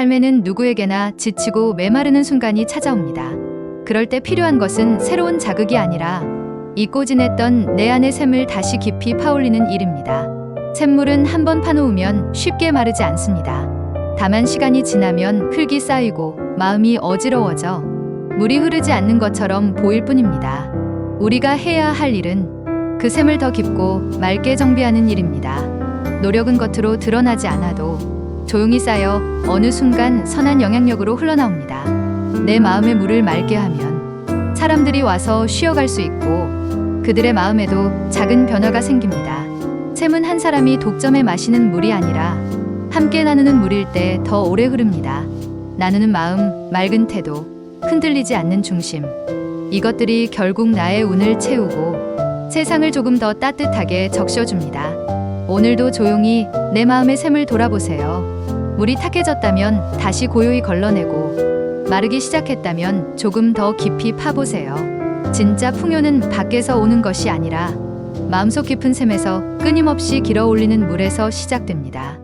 삶에는 누구에게나 지치고 메마르는 순간이 찾아옵니다. 그럴 때 필요한 것은 새로운 자극이 아니라 잊고 지냈던 내 안의 샘을 다시 깊이 파올리는 일입니다. 샘물은 한 번 파놓으면 쉽게 마르지 않습니다. 다만 시간이 지나면 흙이 쌓이고 마음이 어지러워져 물이 흐르지 않는 것처럼 보일 뿐입니다. 우리가 해야 할 일은 그 샘을 더 깊고 맑게 정비하는 일입니다. 노력은 겉으로 드러나지 않아도 조용히 쌓여 어느 순간 선한 영향력으로 흘러나옵니다. 내 마음의 물을 맑게 하면 사람들이 와서 쉬어갈 수 있고 그들의 마음에도 작은 변화가 생깁니다. 샘은 한 사람이 독점해 마시는 물이 아니라 함께 나누는 물일 때 더 오래 흐릅니다. 나누는 마음, 맑은 태도, 흔들리지 않는 중심. 이것들이 결국 나의 운을 채우고 세상을 조금 더 따뜻하게 적셔줍니다. 오늘도 조용히 내 마음의 샘을 돌아보세요. 물이 탁해졌다면 다시 고요히 걸러내고 마르기 시작했다면 조금 더 깊이 파보세요. 진짜 풍요는 밖에서 오는 것이 아니라 마음속 깊은 샘에서 끊임없이 길어 올리는 물에서 시작됩니다.